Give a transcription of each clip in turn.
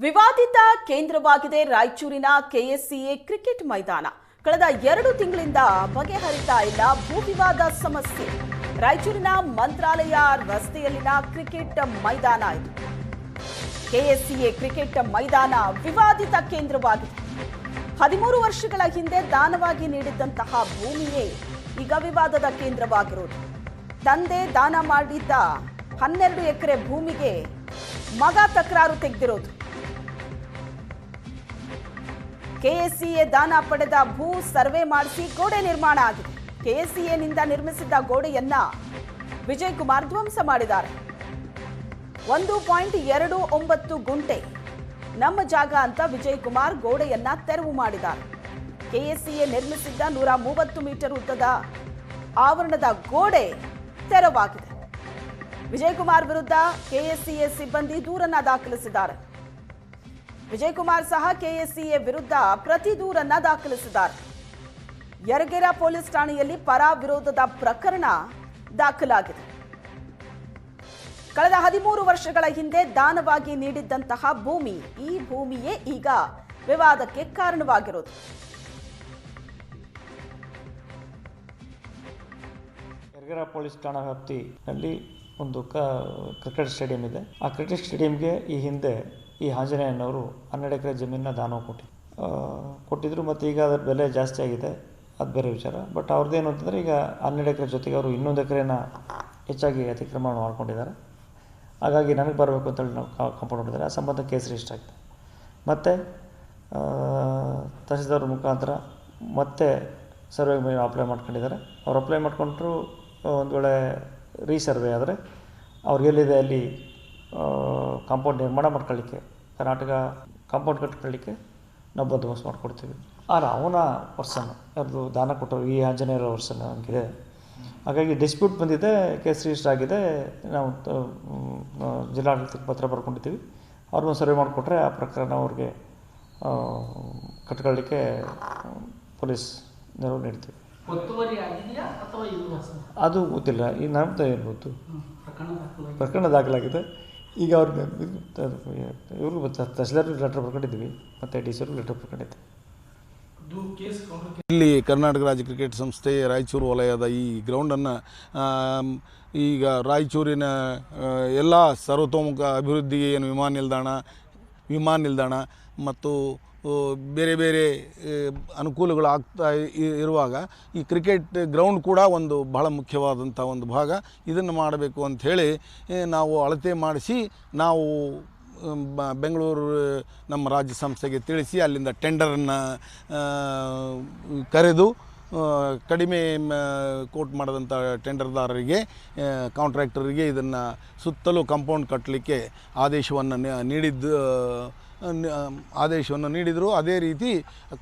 ವಿವಾದಿತ ಕೇಂದ್ರವಾಗಿದೆ ರಾಯಚೂರಿನ ಕೆಎಸ್ಸಿಎ ಕ್ರಿಕೆಟ್ ಮೈದಾನ. ಕಳೆದ ಎರಡು ತಿಂಗಳಿಂದ ಬಗೆಹರಿತಾ ಇಲ್ಲ ಭೂ ವಿವಾದ ಸಮಸ್ಯೆ. ರಾಯಚೂರಿನ ಮಂತ್ರಾಲಯ ರಸ್ತೆಯಲ್ಲಿನ ಕ್ರಿಕೆಟ್ ಮೈದಾನ ಇದು. ಕೆಎಸ್ಸಿಎ ಕ್ರಿಕೆಟ್ ಮೈದಾನ ವಿವಾದಿತ ಕೇಂದ್ರವಾಗಿದೆ. ಹದಿಮೂರು ವರ್ಷಗಳ ಹಿಂದೆ ದಾನವಾಗಿ ನೀಡಿದ್ದಂತಹ ಭೂಮಿಯೇ ಈಗ ವಿವಾದದ ಕೇಂದ್ರವಾಗಿರುವುದು ತಂದೆ ದಾನ ಮಾಡಿದ್ದ ಹನ್ನೆರಡು ಎಕರೆ ಭೂಮಿಗೆ ಮಗ ತಕರಾರು ತೆಗೆದಿರೋದು. ಕೆಎಸ್ಸಿಎ ದಾನ ಪಡೆದ ಭೂ ಸರ್ವೆ ಮಾಡಿಸಿ ಗೋಡೆ ನಿರ್ಮಾಣ ಆಗಿದೆ. ಕೆಎಸ್ಸಿಎನಿಂದ ನಿರ್ಮಿಸಿದ್ದ ಗೋಡೆಯನ್ನ ವಿಜಯ್ ಕುಮಾರ್ ಧ್ವಂಸ ಮಾಡಿದ್ದಾರೆ. ಒಂದು ಪಾಯಿಂಟ್ ಎರಡು ಒಂಬತ್ತು ಗುಂಟೆ ನಮ್ಮ ಜಾಗ ಅಂತ ವಿಜಯ್ ಕುಮಾರ್ ಗೋಡೆಯನ್ನ ತೆರವು ಮಾಡಿದ್ದಾರೆ. ಕೆಎಸ್ಸಿಎ ನಿರ್ಮಿಸಿದ್ದ ನೂರ ಮೂವತ್ತು ಮೀಟರ್ ಉದ್ದದ ಆವರಣದ ಗೋಡೆ ತೆರವಾಗಿದೆ. ವಿಜಯ್ ಕುಮಾರ್ ವಿರುದ್ಧ ಕೆಎಸ್ಸಿಎ ಸಿಬ್ಬಂದಿ ದೂರನ್ನ ದಾಖಲಿಸಿದ್ದಾರೆ. ವಿಜಯ್ ಕುಮಾರ್ ಸಹ ಕೆಎಸ್ಸಿಎ ವಿರುದ್ಧ ಪ್ರತಿ ದೂರನ್ನ ದಾಖಲಿಸಿದ್ದಾರೆ. ಯರಗೇರ ಪೊಲೀಸ್ ಠಾಣೆಯಲ್ಲಿ ಪರ ವಿರೋಧದ ಪ್ರಕರಣ ದಾಖಲಾಗಿದೆ. ಕಳೆದ ಹದಿಮೂರು ವರ್ಷಗಳ ಹಿಂದೆ ದಾನವಾಗಿ ನೀಡಿದ್ದಂತಹ ಭೂಮಿ, ಈ ಭೂಮಿಯೇ ಈಗ ವಿವಾದಕ್ಕೆ ಕಾರಣವಾಗಿರೋದು. ಯರಗೆರೆ ಪೊಲೀಸ್ ಠಾಣಾ ವ್ಯಾಪ್ತಿನಲ್ಲಿ ಒಂದು ಕ ಕ್ರಿಕೆಟ್ ಸ್ಟೇಡಿಯಂ ಇದೆ. ಆ ಕ್ರಿಕೆಟ್ ಸ್ಟೇಡಿಯಂಗೆ ಈ ಹಿಂದೆ ಈ ಆಂಜನೇಯನವರು ಹನ್ನೆರಡು ಎಕರೆ ಜಮೀನನ್ನ ದಾನ ಕೊಟ್ಟಿದ್ರು ಕೊಟ್ಟಿದ್ರು ಮತ್ತು ಈಗ ಅದರ ಬೆಲೆ ಜಾಸ್ತಿ ಆಗಿದೆ. ಅದು ಬೇರೆ ವಿಚಾರ. ಬಟ್ ಅವ್ರದ್ದೇನು ಅಂತಂದರೆ ಈಗ ಹನ್ನೆರಡು ಎಕರೆ ಜೊತೆಗೆ ಅವರು ಇನ್ನೊಂದು ಎಕರೆನ ಹೆಚ್ಚಾಗಿ ಅತಿಕ್ರಮಣ ಮಾಡ್ಕೊಂಡಿದ್ದಾರೆ. ಹಾಗಾಗಿ ನನಗೆ ಬರಬೇಕು ಅಂತೇಳಿ ನಾವು ಕಂಪೌಂಡ್ ಮಾಡಿದ್ದಾರೆ. ಆ ಸಂಬಂಧ ಕೇಸ್ ರಿಜಿಸ್ಟರ್ ಆಗಿದೆ ಮತ್ತು ತಹಸೀಲ್ದಾರ್ ಮುಖಾಂತರ ಮತ್ತೆ ಸರ್ವೆ ಅಪ್ಲೈ ಮಾಡ್ಕೊಂಡಿದ್ದಾರೆ. ಅವ್ರು ಅಪ್ಲೈ ಮಾಡಿಕೊಂಡ್ರು ಒಂದು ವೇಳೆ ರೀಸರ್ವೆ ಆದರೆ ಅವ್ರಿಗೆ ಎಲ್ಲಿದೆ ಅಲ್ಲಿ ಕಾಂಪೌಂಡ್ ನಿರ್ಮಾಣ ಮಾಡ್ಕೊಳ್ಳಿಕ್ಕೆ, ಕರ್ನಾಟಕ ಕಾಂಪೌಂಡ್ ಕಟ್ಕೊಳ್ಳಿಕ್ಕೆ ನಾವು ಬಂದೋಬಸ್ತ್ ಮಾಡಿಕೊಡ್ತೀವಿ. ಆರ ಅವನ ಪರ್ಸನ್ ಯಾರ್ದು ದಾನ ಕೊಟ್ಟರು, ಈ ಆಂಜನೇಯರ ಪರ್ಸನ್ ಹಂಗಿದೆ. ಹಾಗಾಗಿ ಡಿಸ್ಪ್ಯೂಟ್ ಬಂದಿದೆ ಕೇಸ್ ರಿಜಿಸ್ಟರ್ ಆಗಿದೆ, ನಾವು ಜಿಲ್ಲಾಡಳಿತಕ್ಕೆ ಪತ್ರ ಬರ್ಕೊಂಡಿದ್ದೀವಿ. ಅವ್ರನ್ನ ಸರ್ವೆ ಮಾಡಿಕೊಟ್ರೆ ಆ ಪ್ರಕರಣ ಅವ್ರಿಗೆ ಕಟ್ಕೊಳ್ಳಿಕ್ಕೆ ಪೊಲೀಸ್ ನೆರವು ನೀಡ್ತೀವಿ. ಅದು ಗೊತ್ತಿಲ್ಲ. ಈ ನಮ್ದು ಏನು ಗೊತ್ತು ಪ್ರಕರಣ ದಾಖಲಾಗಿದೆ. ಈಗ ಅವ್ರ ಇವರು ತಹಸೀಲ್ದಾರ್ಗೆ ಲೆಟರ್ ಬರ್ಕೊಂಡಿದ್ವಿ ಮತ್ತು ಡಿ ಸಿ ಲೆಟರ್ ಕೌಂಟರ್ ಇಲ್ಲಿ ಕರ್ನಾಟಕ ರಾಜ್ಯ ಕ್ರಿಕೆಟ್ ಸಂಸ್ಥೆ ರಾಯಚೂರು ವಲಯದ ಈ ಗ್ರೌಂಡನ್ನು ಈಗ ರಾಯಚೂರಿನ ಎಲ್ಲ ಸರ್ವತೋಮುಖ ಅಭಿವೃದ್ಧಿಗೆ ಏನು ವಿಮಾನ ನಿಲ್ದಾಣ ವಿಮಾನ ನಿಲ್ದಾಣ ಮತ್ತು ಬೇರೆ ಬೇರೆ ಅನುಕೂಲಗಳು ಆಗ್ತಾ ಇರುವಾಗ ಈ ಕ್ರಿಕೆಟ್ ಗ್ರೌಂಡ್ ಕೂಡ ಒಂದು ಬಹಳ ಮುಖ್ಯವಾದಂಥ ಒಂದು ಭಾಗ. ಇದನ್ನು ಮಾಡಬೇಕು ಅಂಥೇಳಿ ನಾವು ಅಳತೆ ಮಾಡಿಸಿ, ನಾವು ಬೆಂಗಳೂರು, ನಮ್ಮ ರಾಜ್ಯ ಸಂಸ್ಥೆಗೆ ತಿಳಿಸಿ ಅಲ್ಲಿಂದ ಟೆಂಡರನ್ನು ಕರೆದು ಕಡಿಮೆ ಕೋಟ್ ಮಾಡಿದಂಥ ಟೆಂಡರ್ದಾರರಿಗೆ ಕಾಂಟ್ರಾಕ್ಟರಿಗೆ ಇದನ್ನು ಸುತ್ತಲೂ ಕಾಂಪೌಂಡ್ ಕಟ್ಟಲಿಕ್ಕೆ ಆದೇಶವನ್ನು ನೀಡಿದ್ದು ಆದೇಶವನ್ನು ನೀಡಿದರು. ಅದೇ ರೀತಿ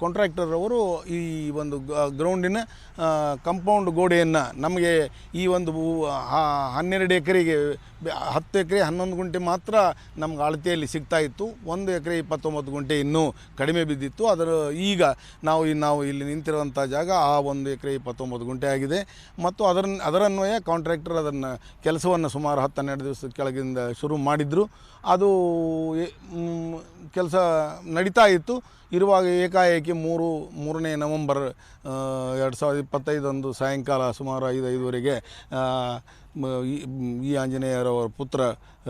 ಕಾಂಟ್ರಾಕ್ಟರ್ ಅವರು ಈ ಒಂದು ಗ್ರೌಂಡಿನ ಕಂಪೌಂಡ್ ಗೋಡೆಯನ್ನು ನಮಗೆ ಈ ಒಂದು ಹನ್ನೆರಡು ಎಕರೆಗೆ ಹತ್ತು ಎಕರೆ, ಹನ್ನೊಂದು ಗುಂಟೆ ಮಾತ್ರ ನಮ್ಗೆ ಅಳತೆಯಲ್ಲಿ ಸಿಗ್ತಾ ಇತ್ತು. ಒಂದು ಎಕರೆ ಇಪ್ಪತ್ತೊಂಬತ್ತು ಗುಂಟೆ ಇನ್ನೂ ಕಡಿಮೆ ಬಿದ್ದಿತ್ತು. ಅದರ ಈಗ ನಾವು ನಾವು ಇಲ್ಲಿ ನಿಂತಿರುವಂಥ ಜಾಗ ಆ ಒಂದು ಎಕರೆ ಇಪ್ಪತ್ತೊಂಬತ್ತು ಗುಂಟೆ ಆಗಿದೆ. ಮತ್ತು ಅದರ ಅದರನ್ವಯ ಕಾಂಟ್ರಾಕ್ಟರ್ ಅದನ್ನು ಕೆಲಸವನ್ನು ಸುಮಾರು ಹತ್ತು ಹನ್ನೆರಡು ದಿವಸದ ಕೆಳಗಿಂದ ಶುರು ಮಾಡಿದರು. ಅದು ಕೆಲಸ ನಡೀತಾ ಇತ್ತು. ಇರುವಾಗ ಏಕಾಏಕಿ ಮೂರು, ಮೂರನೇ ನವಂಬರ್ ಎರಡು ಸಾವಿರದ ಇಪ್ಪತ್ತೈದೊಂದು ಸಾಯಂಕಾಲ ಸುಮಾರು ಐದು, ಐದುವರೆಗೆ ಈ- ಆಂಜನೇಯರವರ ಪುತ್ರ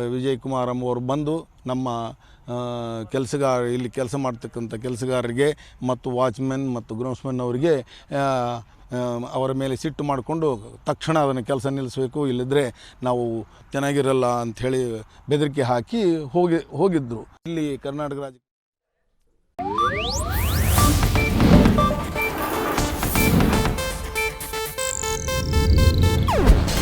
ವಿಜಯ್ ಕುಮಾರ್ ಎಂಬುವರು ಬಂದು ನಮ್ಮ ಕೆಲಸಗಾರ, ಇಲ್ಲಿ ಕೆಲಸ ಮಾಡ್ತಕ್ಕಂಥ ಕೆಲಸಗಾರರಿಗೆ ಮತ್ತು ವಾಚ್ಮೆನ್ ಮತ್ತು ಗ್ರೌಂಡ್ಸ್ಮೆನ್ ಅವರಿಗೆ ಅವರ ಮೇಲೆ ಸಿಟ್ಟು ಮಾಡಿಕೊಂಡು ತಕ್ಷಣ ಅದನ್ನು ಕೆಲಸ ನಿಲ್ಲಿಸಬೇಕು, ಇಲ್ಲದ್ರೆ ನಾವು ಚೆನ್ನಾಗಿರಲ್ಲ ಅಂಥೇಳಿ ಬೆದರಿಕೆ ಹಾಕಿ ಹೋಗಿ ಹೋಗಿದ್ದರು ಇಲ್ಲಿ ಕರ್ನಾಟಕ ರಾಜ್ಯ